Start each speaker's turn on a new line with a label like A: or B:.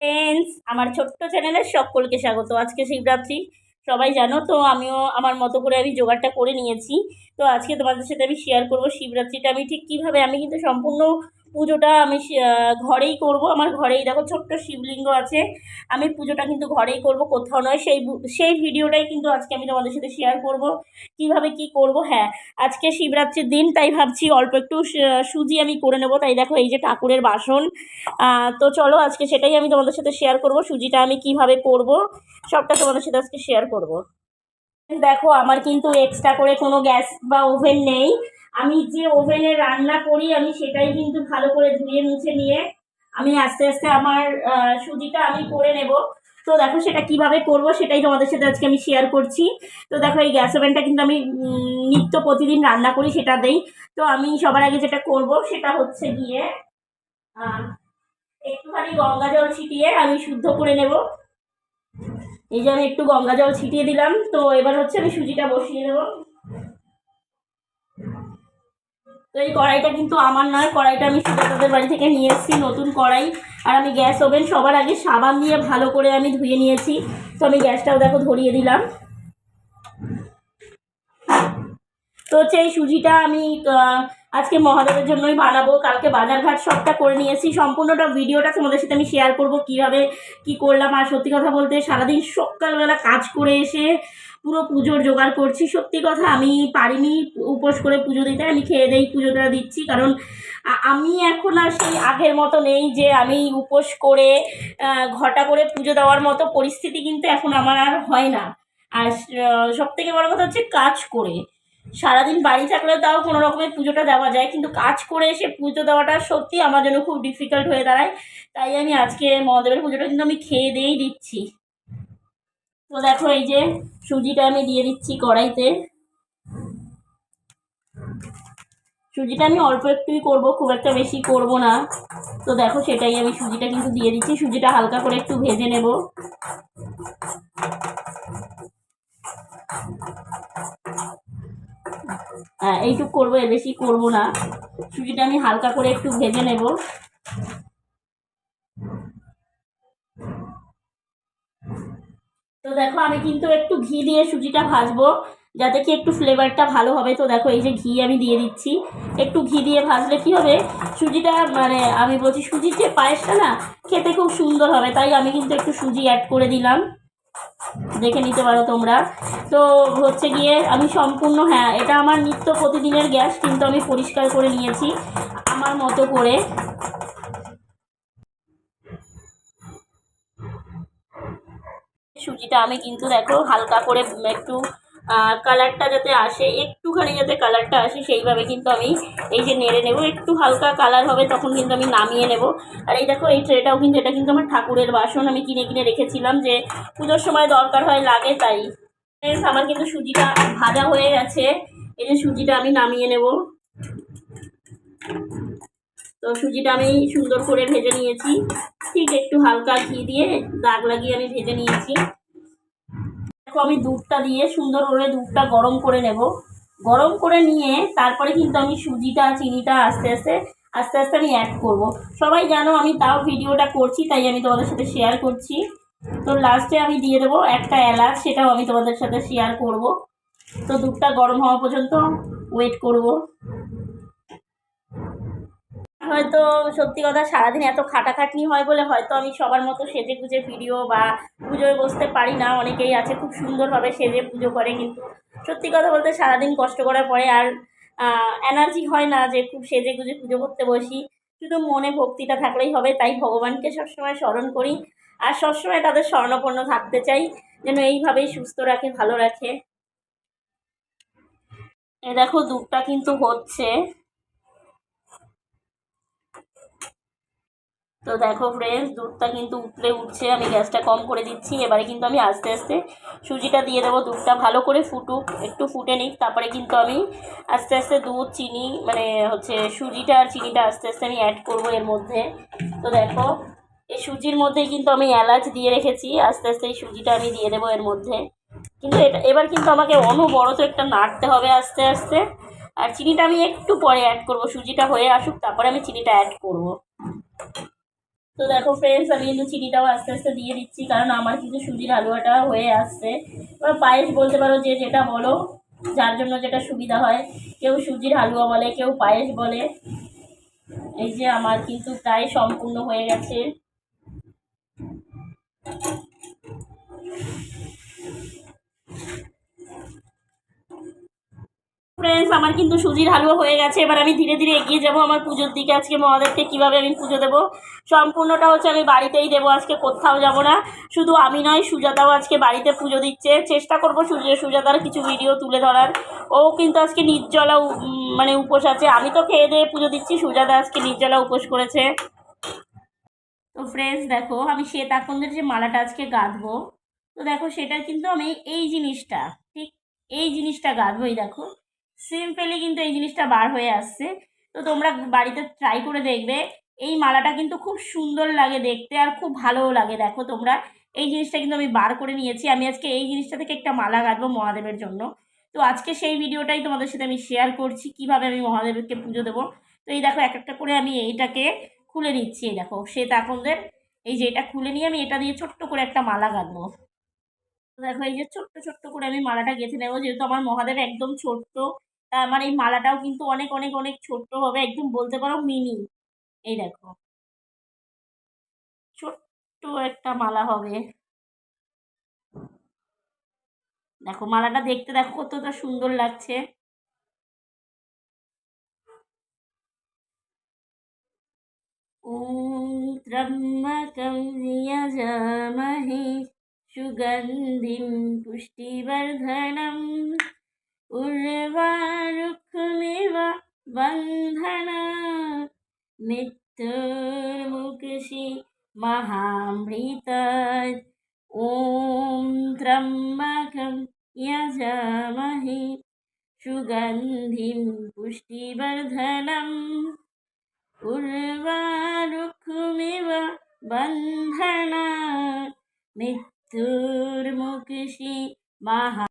A: Friends আমার ছোট্ট চ্যানেলে সকলকে স্বাগত। আজকে শিবরাত্রি, সবাই জানো তো, আমিও আমার মতো করে আমি জোগাড়টা করে নিয়েছি। তো আজকে তোমাদের সাথে আমি শেয়ার করব শিবরাত্রিটা আমি ঠিক কীভাবে, আমি কিন্তু সম্পূর্ণ পুজোটা আমি ঘরেই করব। আমার ঘরেই দেখো ছোট্ট শিবলিঙ্গ আছে। আমি পুজোটা কিন্তু ঘরেই করব, কোথাও নয়। সেই সেই ভিডিওটাই কিন্তু আজকে আমি তোমাদের সাথে শেয়ার করব। কীভাবে কি করব? হ্যাঁ আজকে শিবরাত্রির দিন, তাই ভাবছি অল্প একটু সুজি আমি করে নেব। তাই দেখো এই যে ঠাকুরের বাসন। তো চলো আজকে সেটাই আমি তোমাদের সাথে শেয়ার করব। সুজিটা আমি কীভাবে করব, সবটা তোমাদের সাথে আজকে শেয়ার করব। দেখো, আমার কিন্তু এক্সট্রা করে কোনো গ্যাস বা ওভেন নেই। আমি যে ওভেনে রান্না করি, আমি সেটাই কিন্তু ভালো করে ধুয়ে মুছে নিয়ে আমি আস্তে আস্তে আমার সুজিটা আমি করে নেব। তো দেখো, সেটা কীভাবে করব সেটাই তোমাদের সাথে আজকে আমি শেয়ার করছি। তো দেখো, এই গ্যাস ওভেনটা কিন্তু আমি নিত্য প্রতিদিন রান্না করি, সেটা দেই। তো আমি সবার আগে যেটা করব, সেটা হচ্ছে গিয়ে একটুখানি গঙ্গা জল ছিটিয়ে আমি শুদ্ধ করে নেব। এই যে আমি একটু গঙ্গা জল ছিটিয়ে দিলাম, তো এবার হচ্ছে আমি সুজিটা বসিয়ে দেবো। তো এই কড়াইটা কিন্তু আমার নয়, কড়াইটা আমি সুজাতাদের বাড়ি থেকে নিয়ে এসেছি, নতুন কড়াই। আর আমি গ্যাস ওভেন সবার আগে সাবান দিয়ে ভালো করে আমি ধুয়ে নিয়েছি, তো আমি গ্যাসটাও দেখো ধরিয়ে দিলাম। তো হচ্ছে এই সুজিটা আমি আজকে মহাদেবের জন্যই বানাবো। কালকে বাজারঘাট সবটা করে নিয়েছি। সম্পূর্ণটা ভিডিওটা তোমাদের সাথে আমি শেয়ার করব কীভাবে কি করলাম। আর সত্যি কথা বলতে সারাদিন সকালবেলা কাজ করে এসে পুরো পুজোর জোগাড় করছি। সত্যি কথা আমি পারিনি উপোস করে পুজো দিতে। আমি খেয়ে দেই, পুজোটা দিচ্ছি। কারণ আমি এখন আর সেই আগের মতো নেই যে আমি উপোস করে ঘটা করে পুজো দেওয়ার মতো পরিস্থিতি কিন্তু এখন আমার আর হয় না। আর সব থেকে বড় কথা হচ্ছে কাজ করে। সারাদিন বাড়ি থাকলে তাও কোনো রকমের পুজোটা দেওয়া যায়, কিন্তু কাজ করে এসে পুজো দেওয়াটা সত্যি আমার জন্য খুব ডিফিকাল্ট হয়ে দাঁড়ায়। তাই আমি আজকে মহাদেবের পুজোটা কিন্তু আমি খেয়ে দিয়েই দিচ্ছি। তো দেখো এই যে সুজিটা আমি দিয়ে দিচ্ছি কড়াইতে। সুজিটা আমি অল্প একটুই করব, খুব একটা বেশি করব না। তো দেখো সেটাই আমি সুজিটা কিন্তু দিয়ে দিচ্ছি। সুজিটা হালকা করে একটু ভেজে নেব। এইটুক করব, এর বেশি করব না। সুজিটা আমি হালকা করে একটু ভেজে নেব। তো দেখো, আমি কিন্তু একটু ঘি দিয়ে সুজিটা ভাজবো, যাতে কি একটু ফ্লেভারটা ভালো হবে। তো দেখো, এই যে ঘি আমি দিয়ে দিচ্ছি। একটু ঘি দিয়ে ভাজলে কি হবে? সুজিটা মানে আমি বলছি সুজির যে পায়েসটা না, খেতে খুব সুন্দর হবে। তাই আমি কিন্তু একটু সুজি অ্যাড করে দিলাম। দেখে নিতে পারো তোমরা। তো হচ্ছে গিয়ে আমি সম্পূর্ণ হ্যাঁ এটা আমার নিত্য প্রতিদিনের গ্যাস, কিন্তু আমি পরিষ্কার করে নিয়েছি আমার মতো করে। সুজিটা আমি কিন্তু দেখো হালকা করে একটু কালারটা যাতে আসে, একটুখানি যাতে কালারটা আসে, সেইভাবে কিন্তু আমি এই যে নেড়ে নেব। একটু হালকা কালার হবে, তখন কিন্তু আমি নামিয়ে নেব। আর এই দেখো, এই ট্রেটাও কিন্তু, এটা কিন্তু আমার ঠাকুরের বাসন। আমি কিনে কিনে রেখেছিলাম যে পুজোর সময় দরকার হয় লাগে, তাই। আমার কিন্তু সুজিটা ভাজা হয়ে গেছে। এই যে সুজিটা আমি নামিয়ে নেব। তো সুজিটা আমি সুন্দর করে ভেজে নিয়েছি। ঠিক একটু হালকা ঘি দিয়ে দাগ লাগিয়ে আমি ভেজে নিয়েছি। দেখো আমি দুধটা দিয়ে সুন্দর করে দুধটা গরম করে নেব। গরম করে নিয়ে তারপরে কিন্তু আমি সুজিটা, চিনিটা আস্তে আস্তে আস্তে আস্তে আমি অ্যাড করব। সবাই জানো আমি তাও ভিডিওটা করছি, তাই আমি তোমাদের সাথে শেয়ার করছি। তো লাস্টে আমি দিয়ে দেবো একটা এলাচ, সেটাও আমি তোমাদের সাথে শেয়ার করব। তো দুধটা গরম হওয়া পর্যন্ত ওয়েট করব। হয়তো সত্যি কথা সারাদিন এত খাটাখাটনি হয় বলে হয়তো আমি সবার মতো সেজে গুজে ভিডিও বা পুজোয় বসতে পারি না। অনেকেই আছে খুব সুন্দরভাবে সেজে পুজো করে কিন্তু সত্যি কথা বলতে সারাদিন কষ্ট করার পরে আর এনার্জি হয় না যে খুব সেজে গুজে পুজো করতে বসি। শুধু মনে ভক্তিটা থাকলেই হবে, তাই ভগবানকে সবসময় স্মরণ করি। আর সবসময় তাদের স্বর্ণপন্ন থাকতে চাই, যেন এইভাবেই সুস্থ রাখে, ভালো রাখে। এ দেখো দুধটা কিন্তু হচ্ছে। তো দেখো ফ্রেন্ডস দুধটা কিন্তু উতলে উঠছে, আমি গ্যাসটা কম করে দিচ্ছি, এবারে কিন্তু আমি আস্তে আস্তে সুজিটা দিয়ে দেবো, দুধটা ভালো করে ফুটুক, একটু ফুটে নিক, তারপরে কিন্তু আমি আস্তে আস্তে দুধ, চিনি মানে হচ্ছে সুজিটা আর চিনিটা আস্তে আস্তে আমি অ্যাড করব এর মধ্যে। তো দেখো, এই সুজির মধ্যেই কিন্তু আমি এলাচ দিয়ে রেখেছি, আস্তে আস্তে এই সুজিটা আমি দিয়ে দেবো এর মধ্যে। কিন্তু এটা, এবার কিন্তু আমাকে অনবরত একটা নাড়তে হবে আস্তে আস্তে। আর চিনিটা আমি একটু পরে অ্যাড করব, সুজিটা হয়ে আসুক, তারপরে আমি চিনিটা অ্যাড করব। তো দেখো ফ্রেন্ডস আমি কিন্তু চিনিটাও আস্তে আস্তে দিয়ে দিচ্ছি, কারণ আমার কিন্তু সুজির হালুয়াটা হয়ে আসছে। এবার পায়েস বলতে পারো যে যেটা বলো, যার জন্য যেটা সুবিধা হয়। কেউ সুজির হালুয়া বলে, কেউ পায়েস বলে। এই যে আমার কিন্তু প্রায় সম্পূর্ণ হয়ে গেছে ফ্রেন্ডস আমার কিন্তু সুজির হালুয়া হয়ে গেছে, এবার আমি ধীরে ধীরে এগিয়ে যাব আমার পুজোর দিকে। আজকে মহাদেবকে কীভাবে আমি পুজো দেবো? সম্পূর্ণটা হচ্ছে আমি বাড়িতেই দেবো, আজকে কোথাও যাব না। শুধু আমি নয়, সুজাতাও আজকে বাড়িতে পুজো দিচ্ছে। চেষ্টা করব সুজাতার কিছু ভিডিও তুলে ধরার। ও কিন্তু আজকে নির্জলা মানে উপোস আছে। আমি তো খেয়ে দিয়ে পুজো দিচ্ছি, সুজাতা আজকে নির্জলা উপোস করেছে। তো ফ্রেন্ডস দেখো, আমি শ্বেত আকন্দের যে মালাটা আজকে গাঁথবো তো দেখো সেটার কিন্তু আমি এই জিনিসটা, ঠিক এই জিনিসটা গাঁথবো এই দেখো। সিম্পলি কিন্তু এই জিনিসটা বার হয়ে আসছে। তো তোমরা বাড়িতে ট্রাই করে দেখবে, এই মালাটা কিন্তু খুব সুন্দর লাগে দেখতে আর খুব ভালোও লাগে। দেখো তোমরা, এই জিনিসটা কিন্তু আমি বার করে নিয়েছি। আমি আজকে এই জিনিসটা থেকে একটা মালা গাঁথবো মহাদেবের জন্য। তো আজকে সেই ভিডিওটাই তোমাদের সাথে আমি শেয়ার করছি, কীভাবে আমি মহাদেবকে পুজো দেবো। তো এই দেখো, এক একটা করে আমি এইটাকে খুলে নিচ্ছি। এই দেখো, শ্বেত আকন্দের, এই যে এটা খুলে নিয়ে আমি এটা দিয়ে ছোট্ট করে একটা মালা গাঁথবো দেখো, এই যে ছোট্ট ছোট্ট করে আমি মালাটা গেঁথে নেব। যেহেতু আমার মহাদেব একদম ছোট্ট তা আমার এই মালাটাও কিন্তু অনেক অনেক অনেক ছোট্ট হবে একদম বলতে পারো মিনি এই দেখো ছোট্ট একটা মালা হবে দেখো মালাটা দেখতে দেখো কতটা সুন্দর লাগছে ॐ त्र्यम्बकं यजामहे सुगन्धिं पुष्टिवर्धनम् उर्वारुकमिव बन्धना। मृत्युर्मुक्षि महामृतात् ॐ त्र्यम्बकं यजामहे। सुगन्धिं पुष्टिवर्धनम्। उर्वारुकमिव बन्धना। मृत्युर्मुक्षि महा